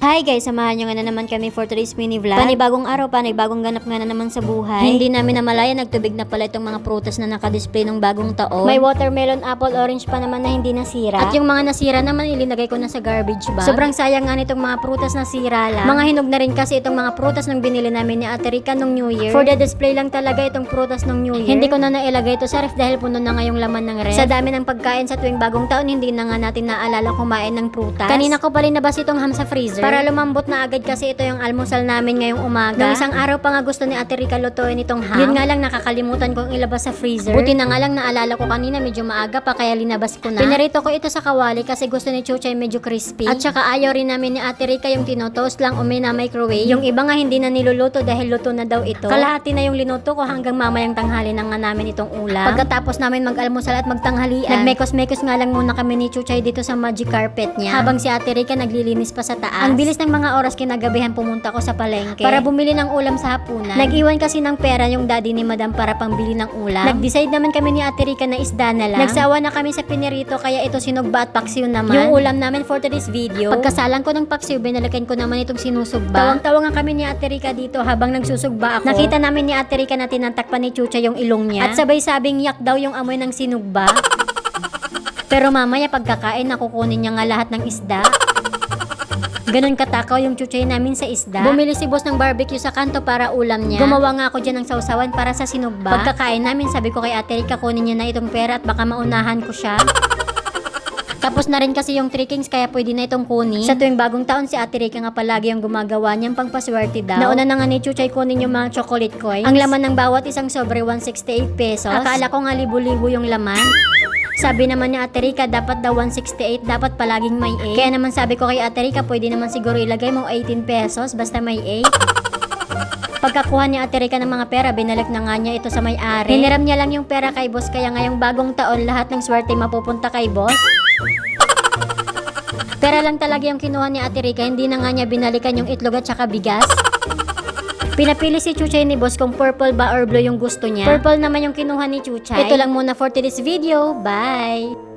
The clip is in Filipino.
Hi guys, samahan nyo nga na naman kami for today's mini vlog. Panibagong araw, panibagong ganap nga na naman sa buhay. Hindi namin namalaya, nagtubig na pala itong mga prutas na nakadisplay ng bagong taon. May watermelon, apple, orange pa naman na hindi nasira. At yung mga nasira naman, ilinagay ko na sa garbage bag. Sobrang sayang nga nitong mga prutas na sira lang. Mga hinog na rin kasi itong mga prutas nang binili namin ni Ate Rica nung New Year. For the display lang talaga itong prutas nung New Year. Hindi ko na nailagay ito sa ref dahil puno na nga yung laman ng ref. Sa dami ng pagkain sa tuwing bagong taon, hindi na nga natin naalala kumain ng prutas. Kanina ko pa rin nabas itong ham sa freezer. Para lumambot na agad kasi ito yung almusal namin ngayong umaga. Nung isang araw pa nga gusto ni Ate Rica lutuin itong ham. Yun nga lang nakakalimutan kong ilabas sa freezer. Buti na nga lang naalala ko kanina medyo maaga pa kaya linabas ko na. Pinarito ko ito sa kawali kasi gusto ni Chuchay medyo crispy. At saka ayaw rin namin ni Ate Rica yung tinotoast lang o na microwave. Yung iba nga hindi na niluluto dahil luto na daw ito. Kalahati na yung linuto ko hanggang mamayang tanghali na nga namin itong ulam. Pagkatapos namin mag-almusal at magtanghalian, nagmekos-mekos nga lang muna kami ni Chuchay dito sa magic carpet niya. Habang si Ate Rica naglilinis pa sa taas. Ang bilis ng mga oras kinagabihan pumunta ko sa palengke para bumili ng ulam sa hapunan. Nag-iwan kasi ng pera yung daddy ni madam para pambili ng ulam. Nag-decide naman kami ni Ate Rica na isda na lang. Nagsawa na kami sa pinirito kaya ito sinugba at paksiw naman. Yung ulam namin for today's video. Pagkasalan ko ng paksiw, binalikan ko naman itong sinusugba. Tawang-tawa nga kami ni Ate Rica dito habang nagsusugba ako. Nakita namin ni Ate Rica na tinantakpan ni Chucha yung ilong niya. At sabay sabing yak daw yung amoy ng sinugba. Pero mamaya pagkakain, nakukunin niya nga lahat ng isda. Ganon katakaw yung chuchay namin sa isda. Bumili si boss ng barbecue sa kanto para ulam niya. Gumawa nga ako dyan ng sausawan para sa sinugba. Pagkakain namin, sabi ko kay Ate Rica, kunin niya na itong pera at baka maunahan ko siya. Tapos na rin kasi yung trickings kaya pwede na itong kunin. Sa tuwing bagong taon si Ate Rica nga palagi yung gumagawa niyang pangpaswerte daw. Nauna na nga ni Chuchay kunin yung mga chocolate coins. Ang laman ng bawat isang sobre 168 pesos. Akala ko nga libo-libo yung laman. Sabi naman ni Ate Rica, dapat daw 168, dapat palaging may 8. Kaya naman sabi ko kay Ate Rica, pwede naman siguro ilagay mo 18 pesos, basta may 8. Pagkakuha ni Ate Rica ng mga pera, binalik na nga niya ito sa may-ari. Hiniram niya lang yung pera kay boss, kaya ngayong bagong taon, lahat ng swerte mapupunta kay boss. Pera lang talaga yung kinuha ni Ate Rica, hindi na nga niya binalikan yung itlog at saka bigas. Pinapili si Chuchay ni boss kung purple ba or blue yung gusto niya. Purple naman yung kinuha ni Chuchay. Ito lang muna for today's video. Bye!